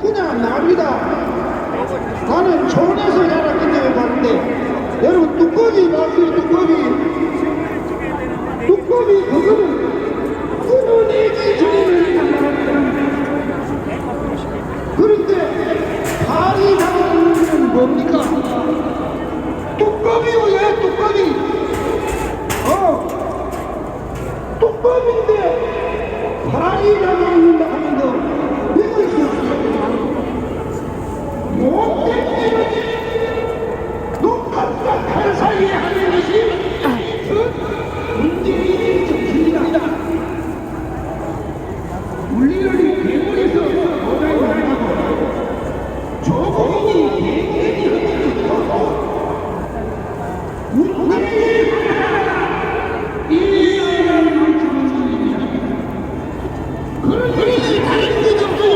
그냥 납니다. 나는 촌에서 자랐기 때문에 봤는데 여러분 두꺼비 봤어요 두꺼비 두꺼비 그거는 끊어내기 전에는 그런데 발이 나오는 건 뭡니까? 뚜껑이요, 예, 뚜껑이. 어, 뚜껑인데 발이 나오는다 하는 거 믿을 수 없어요. 못 때문에 눈감과 칼 사이에 하는 것이 그 문재인의 정신이다. 물리를 괴물에서 보다이 말하고 조공이 개개이 흩어져 문재인이 이라는 정신입니다. 그런 것이 다른 것이 없어요.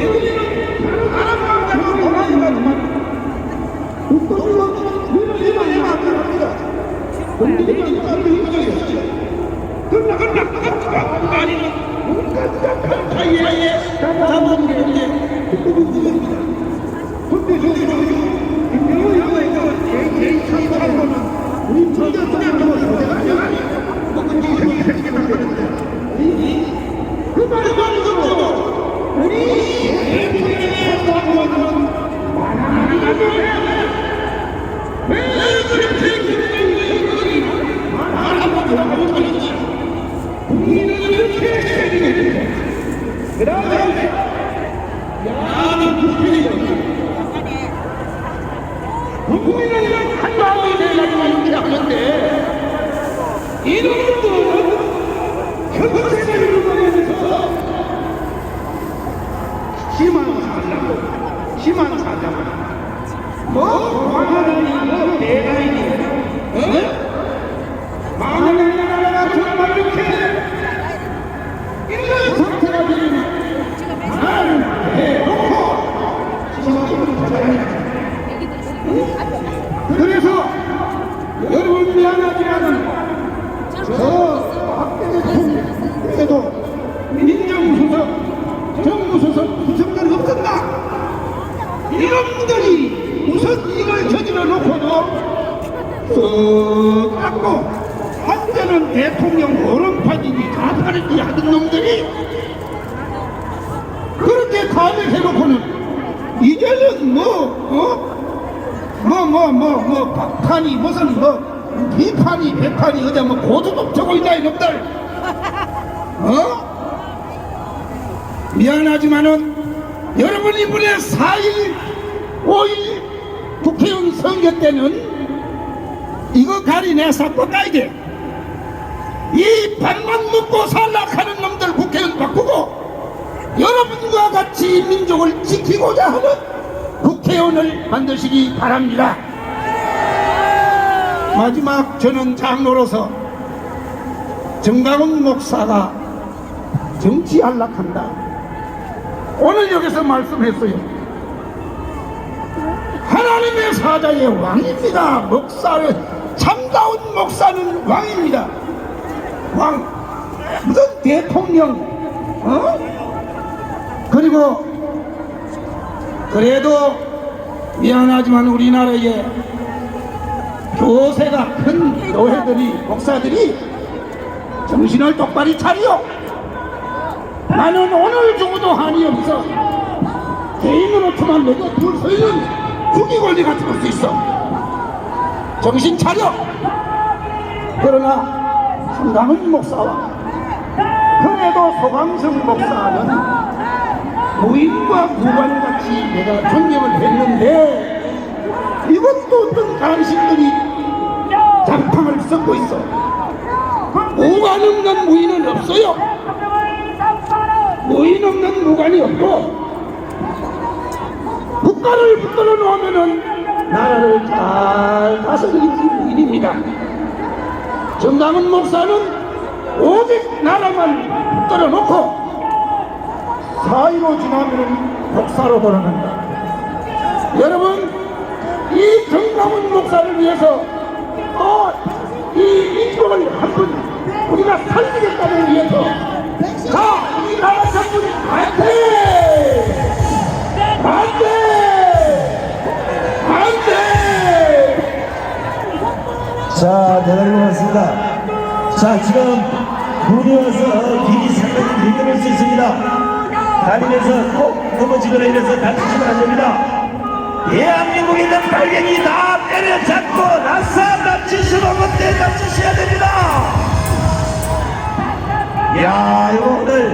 개개이는 사람만 가지고 도망이 가지만 웃고서 밀어내면 내가 안 들어갑니다. 문재인이 따로 힘들어요. 그러나 그러나 아니는 뭔가 사이에 잡아온 게 이제 그때도 문제입니다. 근데 저기는 김명호 형의 개인 참사로는 우리 전자 소리하고 소리가 아니야. 뭐든지 생기 생기만 되는데 그 말이 말이 없어. 우리 개인의 참사로는 왜 그렇게 김명호 형이 말하고 돌아가고 있는지 국민은 이렇게 생기게 그 다음에 야는 국민이다. 국민은 한 마음이 돼가지고 이렇게 하는데 이놈들은 평생을 누리면서 희망 살라고 희망 살라고 뭐 광하다니 뭐 대가이니 어? 미안하지만은 저 박근혜 대통령에도 민정수석, 정무수석, 부석들이 없었다. 이놈들이 무슨 일을 저질러 놓고도 쓱 깎고 한때는 대통령 오른팔이니 좌팔이니 하던 놈들이 그렇게 가백해놓고는 이제는 뭐 어? 뭐 뭐 뭐 뭐 박판이 무슨 뭐 비판이 백판이 어디 뭐 고도도 적고 있다 이놈들 어? 미안하지만은 여러분 이번에 4일 5일 국회의원 선거 때는 이거 가리내 가야 돼. 이 밥만 먹고 살락하는 놈들 국회의원 바꾸고 여러분과 같이 민족을 지키고자 하는 국회의원을 만드시기 바랍니다. 마지막 저는 장로로서 정강훈 목사가 정치 안락한다. 오늘 여기서 말씀했어요. 하나님의 사자의 왕입니다. 목사를 참다운 목사는 왕입니다. 왕 무슨 대통령 어? 그리고 그래도 미안하지만 우리나라에 교세가 큰 교회들이 목사들이 정신을 똑바로 차려. 나는 오늘 죽어도 한이 없어. 개인으로서만 너도 둘 서 있는 국기 권리 같은 걸수 있어. 정신 차려. 그러나 성강은 목사와 그래도 소강성 목사는 부인과 무관같이 내가 존경을 했는데 이것도 어떤 당신들이 장판을 섞고 있어. 무관 없는 무인은 없어요. 무인 없는 무관이 없고 국가를 붙들어 놓으면은 나라를 잘 다스리는 무인입니다. 정강은 목사는 오직 나라만 붙들어 놓고 사이로 지나면 복사로 돌아간다. 여러분, 이 정강훈 목사를 위해서 또이 민족을 한분 우리가 살리겠다는 위해서 자, 이 나라 정부이 안돼! 안돼! 안돼! 자, 대단히 고맙습니다. 자, 지금 눈이 와서 길이 상당히 미끄러울 수 있습니다. 다니면서 꼭 넘어지거나 이래서 다치시면 안 됩니다. 대한민국이든 발갱이 다 때려잡고 아싸 납치시는 것때 납치셔야 됩니다. 야 이거 오늘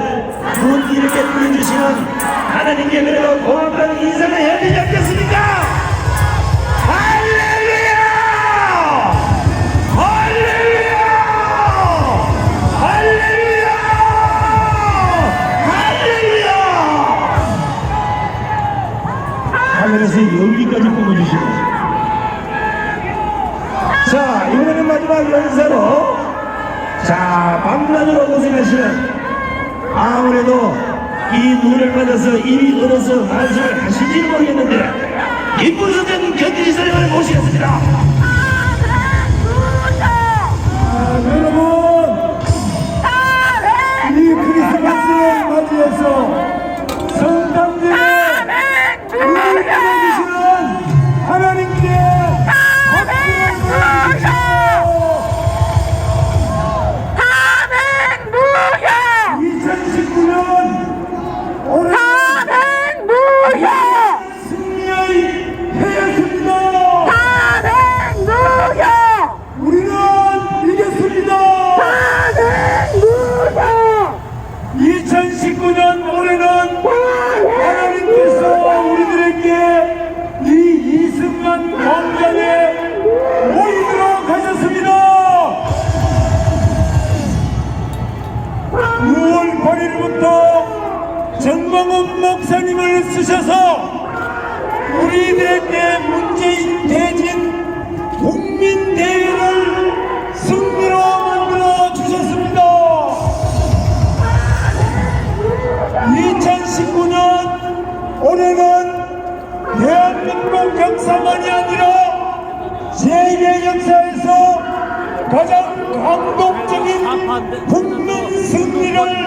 눈 이렇게 뿌려주시는 하나님께 그래도 고맙다는 인사를 해야 하늘에서 여기까지 뽑아주시고. 자 이번에는 마지막 연세로. 자 방문하러 고생하시는 아무래도 이 눈을 받아서 입이 얼어서 말씀을 하실지 모르겠는데 이쁜 선생님 견디시사님을 모시겠습니다. 역사만이 아니라 세계 역사에서 가장 감동적인 아, 국민 승리를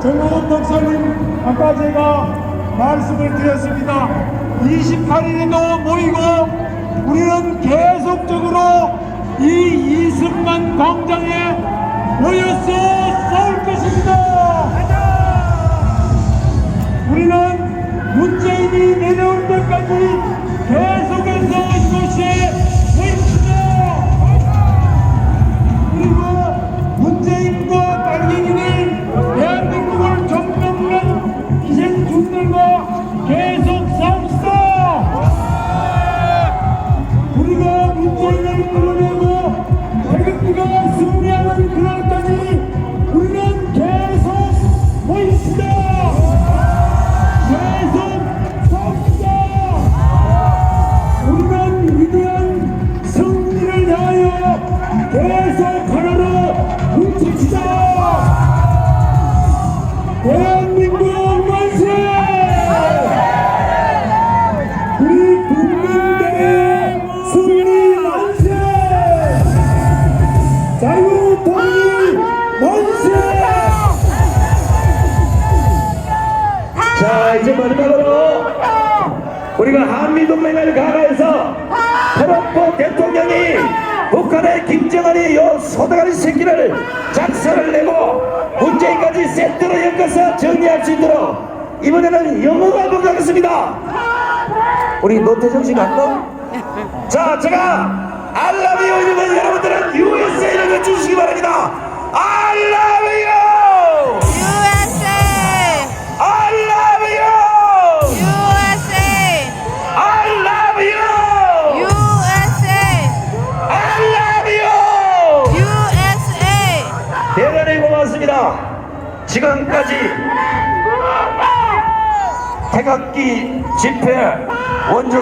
정호원 목사님 아까 제가 말씀을 드렸습니다. 28일에도 모이고 우리는 계속적으로 이 이승만 광장에 모여서 싸울 것입니다. 우리는 문재인이 내려올 때까지 계속해서 이것이 공이 원세 자 이제 마지막으로 우리가 한미동맹을 강화해서 트럼프 대통령이 북한의 김정은이 요 소대가리 새끼를 작사를 내고 문재인까지 세트로 엮어서 정리할 수 있도록 이번에는 영어로 한번 가겠습니다. 우리 노태정 씨가 한번 자 제가 알라비오 여러분들은 USA를 외쳐주시기 바랍니다. 알라비오! USA! 알라비오! USA! 알라비오! USA! 알라비오! USA! 대단히 고맙습니다. 지금까지 태극기 집회 원조